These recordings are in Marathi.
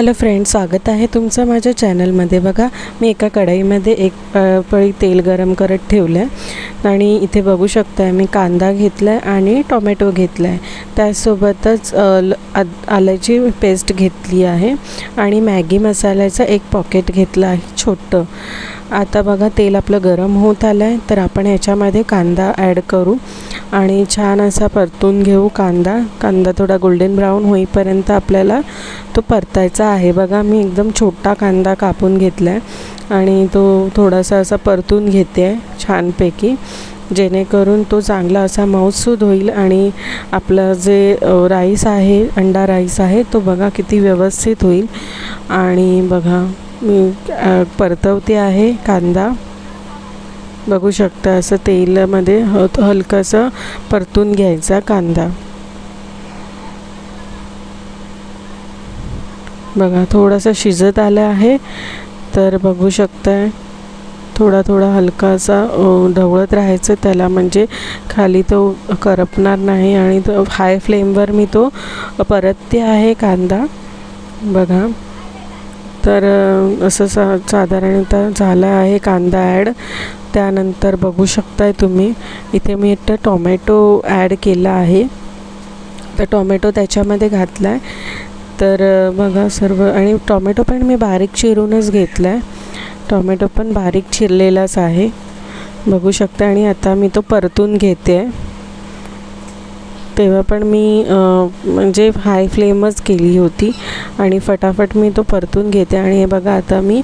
हॅलो फ्रेंड स्वागत आहे तुमचं माझ्या चॅनलमध्ये. बघा मी एका कढईमध्ये एक पळी तेल गरम करत ठेवलं आहे आणि इथे बघू शकताय मी कांदा घेतला आहे आणि टोमॅटो घेतला आहे त्यासोबतच आद- आल्याची पेस्ट घेतली आहे. आणि मॅगी मसाल्याचं एक पॉकेट घेतलं आहे छोटं. आता बघा तेल आपलं गरम होत आलं आहे तर आपण ह्याच्यामध्ये कांदा ॲड करू. आणि छान असा परतून घेऊ कांदा. कांदा थोडा गोल्डन ब्राऊन होईपर्यंत आपल्याला तो परतायचा आहे. बघा मी एकदम छोटा कांदा कापून घेतला आहे आणि तो थोडासा असा परतून घेते आहे छानपैकी जेणेकरून तो चांगला असा मऊसूद होईल आणि आपलं जे राईस आहे अंडा राईस आहे तो बघा किती व्यवस्थित होईल. आणि बघा मी परतवते आहे कांदा. बघू शकता असं तेलामध्ये ह हलकंसं परतून घ्यायचा कांदा. बघा थोडासा शिजत आला आहे तर बघू शकताय थोडा थोडा हलकासा ढवळत राहायचं त्याला म्हणजे खाली तो करपणार नाही आणि तो हाय फ्लेमवर मी तो परतते आहे कांदा. बघा. तर असं सा साधारणतः झालं आहे कांदा ॲड. त्यानंतर बघू शकताय तुम्ही इथे मी एक टोमॅटो ॲड केला आहे. तर टोमॅटो त्याच्यामध्ये घातला आहे तर बघा सर्व आणि टोमॅटो पण मी बारीक चिरूनच घेतला आहे टोमॅटो पण बारीक चिरलेलाच आहे. बघू शकता आणि आता मी तो परतून घेते. आहे तेव्हा पण मी म्हणजे हाय फ्लेमच केली होती आणि फटाफट मी तो परतून घेते. आणि हे बघा आता मी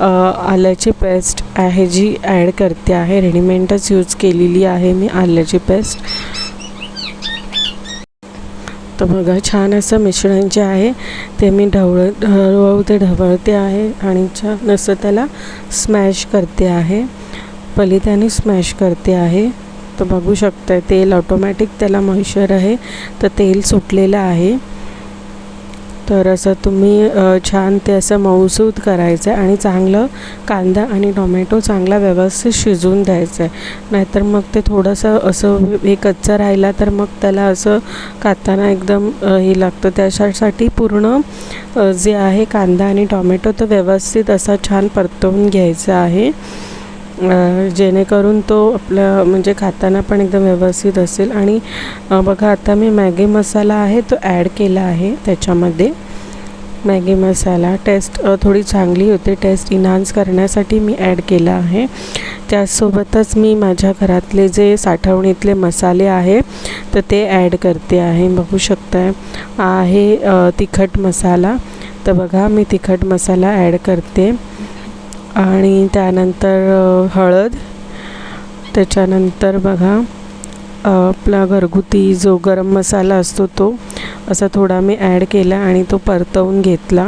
आल्याची पेस्ट आहे जी ॲड करते आहे. रेडीमेडच यूज केलेली आहे मी आल्याची पेस्ट तर बघा छान असं मिश्रण जे आहे ते मी ढवळ हळूहळू ते ढवळते आहे आणि छान असं त्याला स्मॅश करते आहे. पलित्याने स्मॅश करते आहे. तर बघू शकताय तेल ऑटोमॅटिक त्याला मॉइश्चर आहे तर तेल सुटलेलं आहे. तर असं तुम्ही छान ते असं मऊसूद करायचं आहे आणि चांगलं कांदा आणि टोमॅटो चांगला व्यवस्थित शिजवून द्यायचं आहे नाहीतर मग ते थोडंसं असं हे कच्चं राहिला तर मग त्याला असं खाताना एकदम हे लागतं. त्याच्यासाठी पूर्ण जे आहे कांदा आणि टोमॅटो तो व्यवस्थित असा छान परतवून घ्यायचा आहे. जेणेकरून तो आपला म्हणजे खाताना पण एकदम व्यवस्थित असेल. आणि बघा आता मी मॅगी मसाला आहे तो ॲड केला आहे त्याच्यामध्ये. मॅगी मसाला टेस्ट थोडी चांगली होते. टेस्ट इन्हान्स करण्यासाठी मी ॲड केला आहे. त्याचसोबतच मी माझ्या घरातले जे साठवणीतले मसाले आहे तर ते ॲड करते आहे. बघू शकताय आहे तिखट मसाला. तर बघा मी तिखट मसाला ॲड करते. आणि त्यानंतर हळद. त्याच्यानंतर बघा आपला घरगुती जो गरम मसाला असतो तो असा थोडा मी ॲड केला आणि तो परतवून घेतला.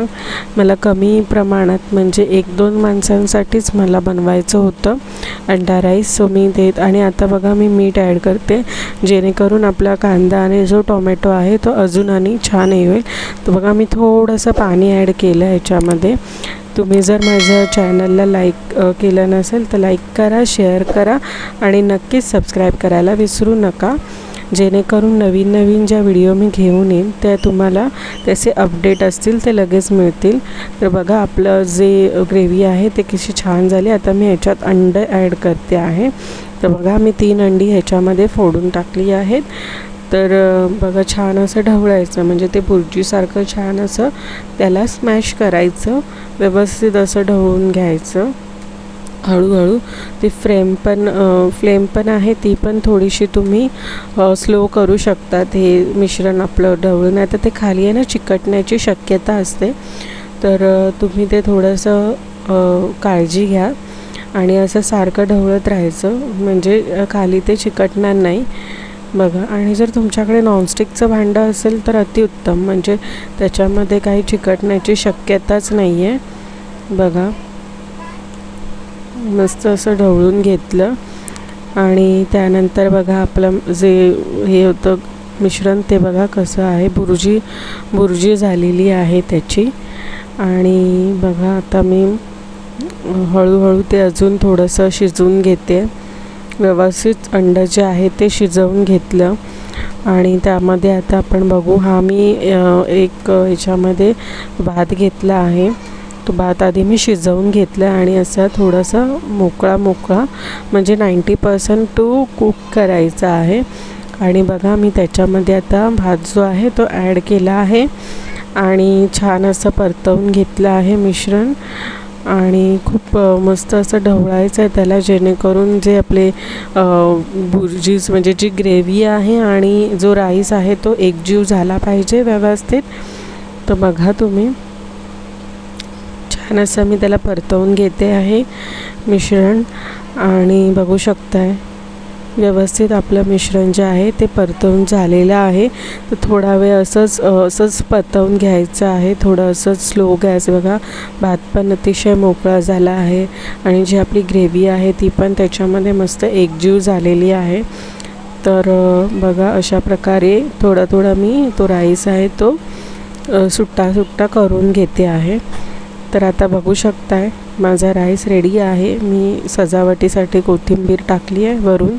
मला कमी प्रमाणात म्हणजे एक दोन माणसांसाठीच मला बनवायचं होतं अंडा राईस सो मी देत आणि आता बघा मी मीठ ॲड करते जेणेकरून आपला कांदा आणि जो टोमॅटो आहे तो अजून आणि छान होईल तर बघा मी थोडंसं पाणी ॲड केलं ह्याच्यामध्ये. तुम्ही जर माझ्या चॅनलला लाईक केलं नसेल तर लाईक करा शेअर करा आणि नक्कीच सबस्क्राईब करायला विसरू नका. जेणेकरून नवीन नवीन ज्या व्हिडिओ मी घेऊन येईन त्या तुम्हाला त्याचे अपडेट असतील ते लगेच मिळतील. तर बघा आपलं जे ग्रेव्ही आहे ते कशी छान झाली. आता मी ह्याच्यात अंडं ॲड करते आहे. तर बघा मी तीन अंडी ह्याच्यामध्ये फोडून टाकली आहेत. तर बघा छान असं ढवळायचं. म्हणजे ते बुर्जीसारखं छान असं त्याला स्मॅश करायचं. व्यवस्थित असं ढवळून घ्यायचं. हळूहळू ती फ्रेम पण फ्लेम पण आहे ती पण थोडीशी तुम्ही स्लो करू शकतात. हे मिश्रण आपलं ढवळून. नाही तर ते खाली आहे ना चिकटण्याची शक्यता असते. तर तुम्ही ते थोडंसं काळजी घ्या. आणि असं सारखं ढवळत राहायचं. म्हणजे खाली ते चिकटणार नाही. बघा आणि जर तुमच्याकडे नॉनस्टिकचं भांडं असेल तर अतिउत्तम. म्हणजे त्याच्यामध्ये काही चिकटण्याची शक्यताच नाही आहे बघा. मस्त असं ढवळून घेतलं. आणि त्यानंतर बघा आपलं जे हे होतं मिश्रण ते बघा कसं आहे. बुर्जी बुर्जी झालेली आहे त्याची. आणि बघा आता मी हळूहळू ते अजून थोडंसं शिजवून घेते. व्यवस्थित अंडं जे आहे ते शिजवून घेतलं. आणि त्यामध्ये आता आपण बघू हा मी एक याच्यामध्ये ह्याच्यामध्ये भात घेतला आहे. तो भात आधी मी शिजवून घेतला आणि असा थोडासा मोकळा मोकळा म्हणजे नाईंटी पर्सेंट टू कुक करायचा आहे. आणि बघा मी त्याच्यामध्ये आता भात जो आहे तो ॲड केला आहे. आणि छान असं परतवून घेतलं आहे मिश्रण. आणि खूप मस्त असं ढवळायचं आहे त्याला जेणेकरून जे आपले बुर्जीस म्हणजे जी ग्रेव्ही आहे आणि जो राईस आहे तो एकजीव झाला पाहिजे व्यवस्थित. तर बघा तुम्ही. छान असं मी त्याला परतवून घेते आहे मिश्रण आणि बघू शकताय. व्यवस्थित आपलं मिश्रण जे आहे ते परतवून झालेलं आहे. तर थोडा वेळ असंच असंच परतवून घ्यायचं आहे. थोडं असंच स्लो गॅस बघा. भात पण अतिशय मोकळा झाला आहे आणि जी आपली ग्रेव्ही आहे ती पण त्याच्यामध्ये मस्त एकजीव झालेली आहे. तर बघा अशा प्रकारे थोडा थोडा मी तो राईस आहे तो सुट्टा सुट्टा करून घेते आहे. तर आता बघू शकताय माझा राईस रेडी आहे. मी सजावटीसाठी कोथिंबीर टाकली आहे वरून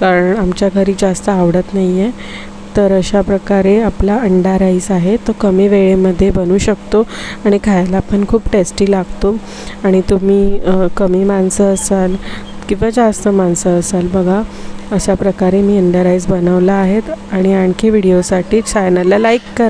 कारण आमच्या घरी जास्त आवडत नाही आहे तर अशा प्रकारे आपला अंडा राईस आहे तो कमी वेळेमध्ये बनू शकतो आणि खायला पण खूप टेस्टी लागतो. आणि तुम्ही कमी माणसं असाल किंवा जास्त माणसं असाल बघा अशा प्रकारे मी अंडा राईस बनवला आहे. आणि आणखी व्हिडिओसाठी चॅनलला लाईक करा.